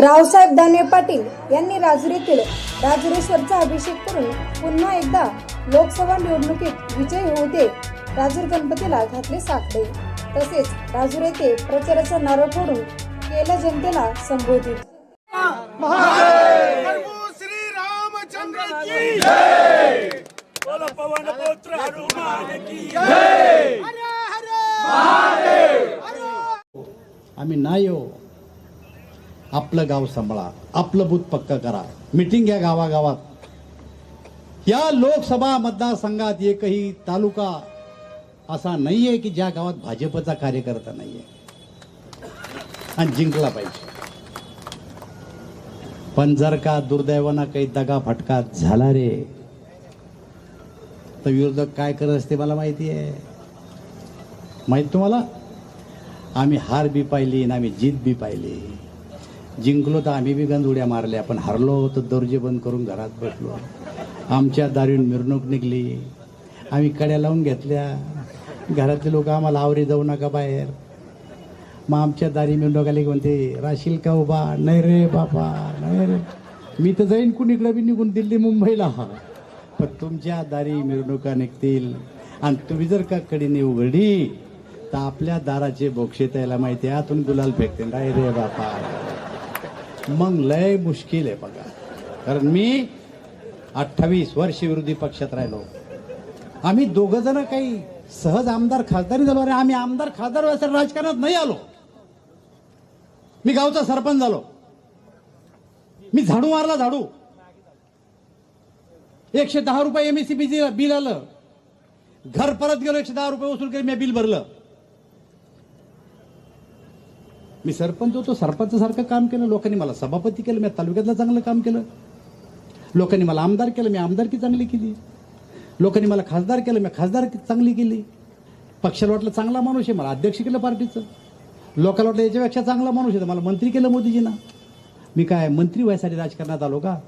रावसाहेब दानवे पाटील यांनी राजुरीतील राजुरेश्वरचा अभिषेक करून पुन्हा एकदा लोकसभा निवडणुकीत विजय होऊ दे राजूर गणपतीला घातले साकडे. तसेच राजूर येथे प्रचाराचा नारळ फोडून केलं जनतेला संबोधित. प्रभू श्री रामचंद्र की बोलो पवन पुत्र हनुमान की हरे हरे! आम्ही नाही हो. आपलं गाव सांभाळा आपलं बूथ पक्क करा. मिटिंग घ्या गावागावात. या लोकसभा मतदारसंघात एकही तालुका असा नाहीये की ज्या गावात भाजपचा कार्यकर्ता नाहीये. आणि जिंकला पाहिजे. पण जर का दुर्दैवानं काही दगा फटका झाला रे तर विरोधक काय करत असते मला माहिती आहे. माहीत तुम्हाला? आम्ही हार बी पाहिली आणि आम्ही जीत बी पाहिली. जिंकलो तर आम्ही बी गंज उड्या मारल्या पण हरलो तर दर्जे बंद करून घरात बसलो. आमच्या दारीन मिरवणूक निघली. आम्ही कड्या लावून घेतल्या. घरातले लोक आम्हाला आवरे जाऊ नका बाहेर. मग आमच्या दारी मिरवणूक आली की म्हणते राशील का उभा? नाही रे बाबा नाही रे. मी तर जाईन कुणीकडे बी निघून दिल्ली मुंबईला. पण तुमच्या दारी मिरवणुका निघतील. आणि तुम्ही जर का कडीने उघडी तर आपल्या दाराचे बोक्षे त्याला माहिती आहे. आतून गुलाल फेकते राय रे बापा. मग लय मुश्किल आहे बघा. कारण मी अठ्ठावीस वर्ष विरोधी पक्षात राहिलो. आम्ही दोघ जण काही सहज आमदार खासदारी झालो अरे आम्ही आमदार खासदार व्हायचं राजकारणात नाही आलो. मी गावचा सरपंच झालो. मी झाडू मारला झाडू. एकशे दहा रुपये एमएससी बिल आलं. घर परत गेलो एकशे दहा रुपये वसूल केले मी बिल भरलं. मी सरपंच होतो सरपंचसारखं काम केलं लोकांनी मला सभापती केलं मी तालुक्यातलं चांगलं काम केलं. लोकांनी मला आमदार केलं मी आमदारकी चांगली केली. लोकांनी मला खासदार केलं मी खासदार चांगली केली. पक्षाला वाटलं चांगला माणूस आहे मला अध्यक्ष केलं पार्टीचं. लोकांना वाटलं याच्यापेक्षा चांगला माणूस आहे तर मला मंत्री केलं मोदीजींना. मी काय मंत्री व्हायसाठी राजकारणात आलो का?